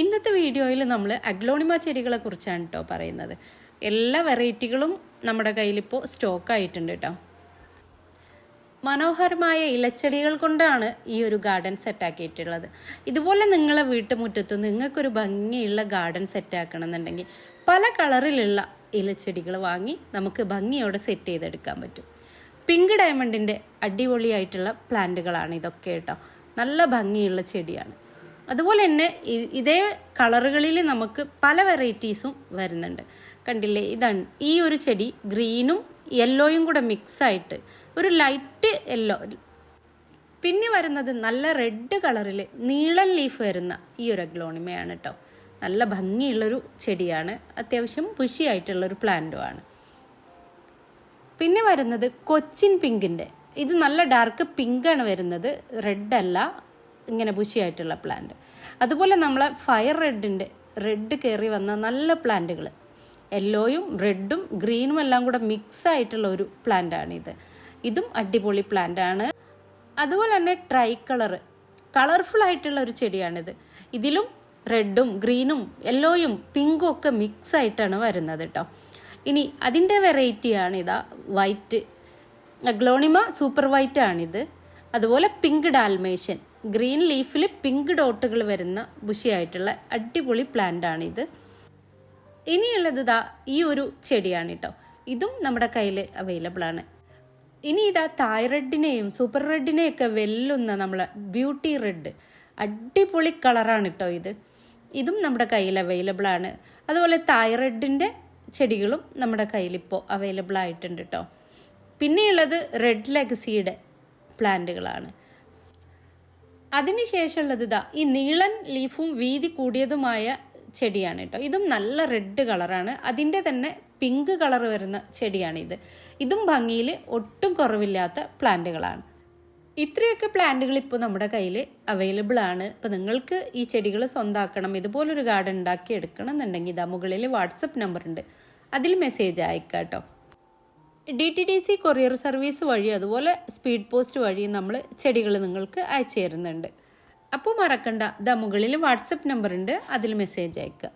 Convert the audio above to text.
ഇന്നത്തെ വീഡിയോയിൽ നമ്മൾ അഗ്ലോണിമ ചെടികളെ കുറിച്ചാണ് കേട്ടോ പറയുന്നത്. എല്ലാ വെറൈറ്റികളും നമ്മുടെ കയ്യിലിപ്പോൾ സ്റ്റോക്ക് ആയിട്ടുണ്ട് കേട്ടോ മനോഹരമായ ഇലച്ചെടികൾ കൊണ്ടാണ് ഈ ഒരു ഗാർഡൻ സെറ്റാക്കിയിട്ടുള്ളത് ഇതുപോലെ നിങ്ങളെ വീട്ടുമുറ്റത്ത് നിങ്ങൾക്കൊരു ഭംഗിയുള്ള ഗാർഡൻ സെറ്റാക്കണം എന്നുണ്ടെങ്കിൽ പല കളറിലുള്ള ഇലച്ചെടികൾ വാങ്ങി നമുക്ക് ഭംഗിയോടെ സെറ്റ് ചെയ്തെടുക്കാൻ പറ്റും. പിങ്ക് ഡയമണ്ടിന്റെ അടിപൊളിയായിട്ടുള്ള പ്ലാന്റുകളാണ് ഇതൊക്കെ കേട്ടോ നല്ല ഭംഗിയുള്ള ചെടിയാണ്. അതുപോലെ തന്നെ ഇതേ കളറുകളിൽ നമുക്ക് പല വെറൈറ്റീസും വരുന്നുണ്ട്. കണ്ടില്ലേ? ഇതാണ്. ഈ ഒരു ചെടി ഗ്രീനും യെല്ലോയും കൂടെ മിക്സായിട്ട് ഒരു ലൈറ്റ് യെല്ലോ പിന്നെ വരുന്നത് നല്ല റെഡ് കളറിൽ നീളൻ ലീഫ് വരുന്ന ഈ ഒരു അഗ്ലോണിമയാണ് കേട്ടോ നല്ല ഭംഗിയുള്ളൊരു ചെടിയാണ്. അത്യാവശ്യം പുഷിയായിട്ടുള്ളൊരു പ്ലാന്റുമാണ്. പിന്നെ വരുന്നത് കൊച്ചിൻ പിങ്കിന്റെ ഇത് നല്ല ഡാർക്ക് പിങ്കാണ് വരുന്നത്. റെഡ് അല്ല. ഇങ്ങനെ ബുഷിയായിട്ടുള്ള പ്ലാന്റ് അതുപോലെ നമ്മളെ ഫയർ റെഡിന്റെ റെഡ് കയറി വന്ന നല്ല പ്ലാന്റുകൾ യെല്ലോയും റെഡും ഗ്രീനും എല്ലാം കൂടെ മിക്സ് ആയിട്ടുള്ള ഒരു പ്ലാന്റാണിത് ഇത് ഇതും അടിപൊളി പ്ലാന്റാണ് അതുപോലെ തന്നെ ട്രൈ കളർ കളർഫുൾ ആയിട്ടുള്ള ഒരു ചെടിയാണിത്. ഇതിലും റെഡും ഗ്രീനും യെല്ലോയും പിങ്കും ഒക്കെ മിക്സ് ആയിട്ടാണ് വരുന്നത് കേട്ടോ ഇനി അതിന്റെ വെറൈറ്റിയാണ് ഇതാ വൈറ്റ് ഗ്ലോണിമ സൂപ്പർ വൈറ്റ് ആണിത്. അതുപോലെ പിങ്ക് ഡാൽമേഷ്യൻ ഗ്രീൻ ലീഫിൽ പിങ്ക് ഡോട്ടുകൾ വരുന്ന ബുഷിയായിട്ടുള്ള അടിപൊളി പ്ലാന്റ് ആണിത്. ഇനിയുള്ളത് ഇതാ ഈ ഒരു ചെടിയാണ് കേട്ടോ ഇതും നമ്മുടെ കയ്യിൽ അവൈലബിൾ ആണ്. ഇനി ഇതാ തായ് റെഡിനെയും സൂപ്പർ റെഡിനെയൊക്കെ വെല്ലുന്ന നമ്മളെ ബ്യൂട്ടി റെഡ് അടിപൊളി കളറാണ് കേട്ടോ ഇത്. ഇതും നമ്മുടെ കയ്യിൽ അവൈലബിൾ ആണ്. അതുപോലെ തായ് റെഡിന്റെ ചെടികളും നമ്മുടെ കയ്യിൽ ഇപ്പോൾ അവൈലബിൾ ആയിട്ടുണ്ട് കേട്ടോ പിന്നെയുള്ളത് റെഡ് ലെഗസിയുടെ പ്ലാന്റുകളാണ് അതിനുശേഷമുള്ളത് ഈ നീളൻ ലീഫും വീതി കൂടിയതുമായ ചെടിയാണ് കേട്ടോ. ഇതും നല്ല റെഡ് കളറാണ്. അതിന്റെ തന്നെ പിങ്ക് കളർ വരുന്ന ചെടിയാണിത് ഇതും. ഭംഗിയിൽ ഒട്ടും കുറവില്ലാത്ത പ്ലാന്റുകളാണ്. ഇത്രയൊക്കെ പ്ലാന്റുകൾ ഇപ്പോൾ നമ്മുടെ കയ്യിൽ അവൈലബിൾ ആണ്. ഇപ്പോൾ നിങ്ങൾക്ക് ഈ ചെടികൾ സ്വന്തമാക്കണം ഇതുപോലൊരു ഗാർഡൻ ഉണ്ടാക്കി എടുക്കണം എന്നുണ്ടെങ്കിൽ ഇതാ മുകളിൽ വാട്സപ്പ് നമ്പർ ഉണ്ട്. അതിൽ മെസ്സേജ് അയക്കാം കേട്ടോ D T D C courier service വഴി അതുപോലെ സ്പീഡ് പോസ്റ്റ് വഴി നമ്മൾ ചെടികൾ നിങ്ങൾക്ക് അയച്ചു തരുന്നുണ്ട്. അപ്പോൾ മറക്കണ്ട ദ മുകളിൽ വാട്സപ്പ് നമ്പർ ഉണ്ട് അതിൽ മെസ്സേജ് അയക്കുക